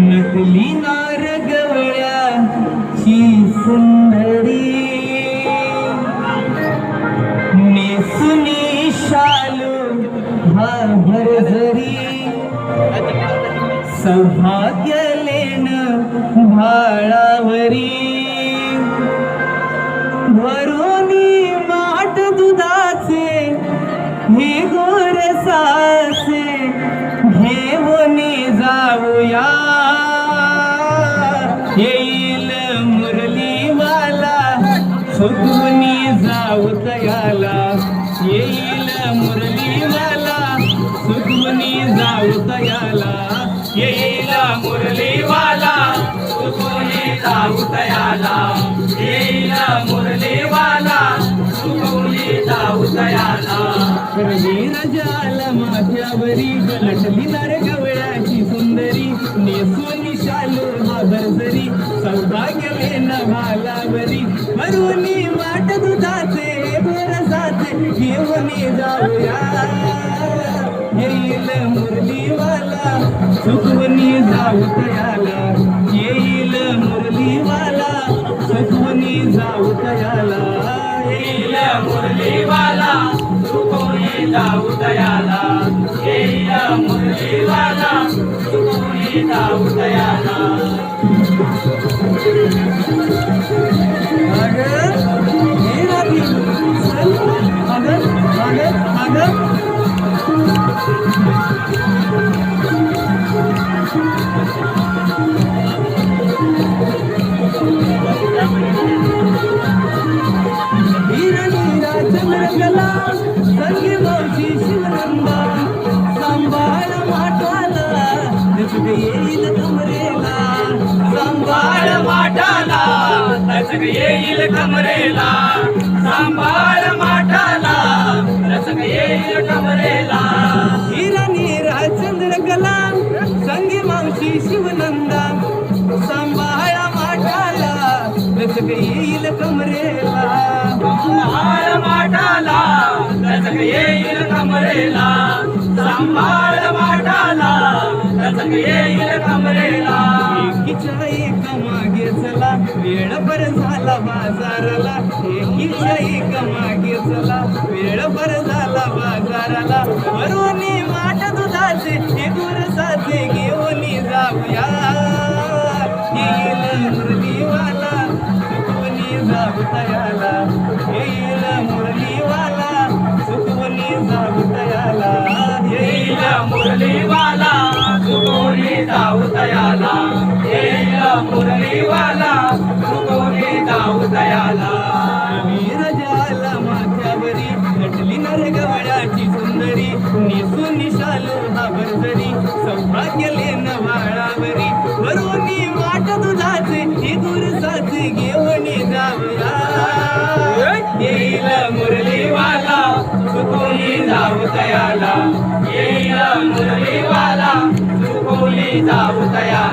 नकली नार गवळ्याची सुंदरी नेसुनी शालू हा भरझरी सौभाग्य लेन भाळावरी भरोनी माट दुधाचे हे गोर सासे. जाऊया येईल मुरलीवाला सुखुनी जाऊ तयाला येईल मुरलीवाला सुखुनी जाऊ तयाला येईल मुरलीवाला सुखुनी जाऊ तयाला येईल तयाला जाल माझ्यावरी. लटली नारे गवळ्याची सुंदरी. नेसून शालू भरजरी सौभाग्य लेन भालावरी. मरुनी वाट दुधाचे भरसाचे घेऊन जाऊया. येईल मुरलीवाला. सुखवनी जाऊ तयाला. येईल मुरलीवाला. सुखवनी जाऊ तयाला. येईल मुरलीवाला. सुखवनी जाऊ तयाला येईल मुरलीवाला सुखवनी जाऊ तयाला अगं हे येईल कमरेला सांभाळ माठाला नचक येईल कमरेला सांभाळ माठाला रसग येईल कमरेला. वीरनीरा चंद्रकला संगी मावशी शिवनंदा सांभाळ माठाला रसग येईल कमरेला. सांभाळ माठाला रसग येईल कमरेला सांभाळ माठाला. लचक येईल कमरेला एकीच्या एका मागे चला वेळ भर झाला बाजाराला. एकीच्या एका मागे चला वेळ भर झाला बाजाराला. वरुनी माठ दुधाचे हे गुरसाचे घेऊन जाऊया येईल मुरलीवाला सुखवनी जाऊ तयाला. येईल तयाला येईल मुरलीवाला सुखवनी जाऊ तयाला वीर जाला माथ्यावरी नटली नर गवळ्याची सुंदरी निसू निशालू हा भरजरी सौभाग्य लेन वाळावरी वरुनी माट दुधाचे हे गुरसाचे घेऊन जाऊया. येईल मुरलीवाला सुखोली जाऊ जाऊ तयाला